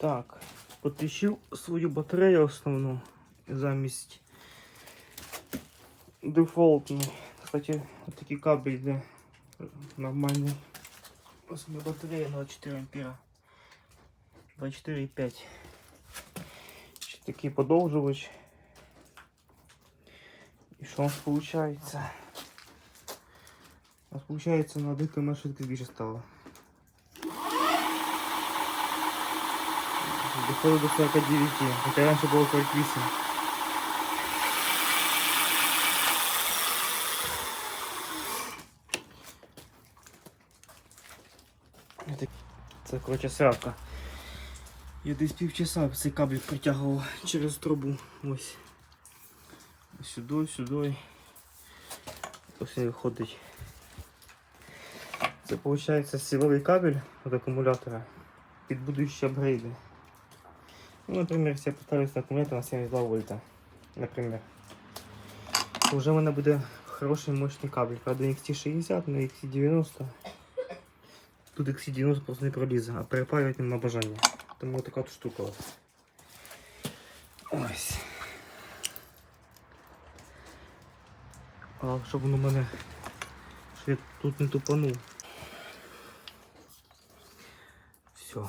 Так, підключив свою батарею основну замість дефолтну. Кстати, такий кабель йде нормальний. Ось у мене батарея на 4 ампера. 24,5. Ще такий подовжувач. І що у нас виходить? У нас виходить на 1 км швидкість більше стало. Доходить до 49, хоча раніше було 48. Це коротше срака. Я десь півчаса цей кабель притягував через трубу. Ось. Сюди, сюди. Ось він виходить. Це виходить силовий кабель від акумулятора під будущі апгрейди. Ну, наприклад, якщо я поставлю на акумулятор на 72 вольта. Наприклад. То вже в мене буде хороший мощний кабель. Правда, XT60 на XT90. Тут XT90 просто не пролізе, а перепаювати нема бажання. Тому така от штука. Ось. А щоб воно мене. Щоб я тут не тупанув. Все.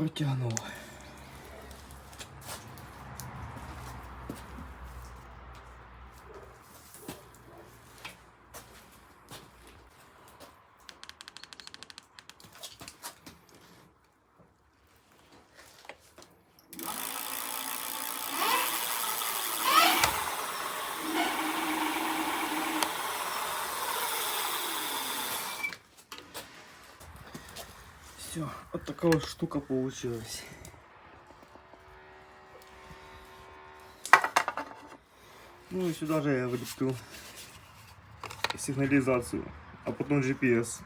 これあの。Все, вот такая вот штука получилась. Ну и сюда же я влеплю сигнализацию, а потом GPS.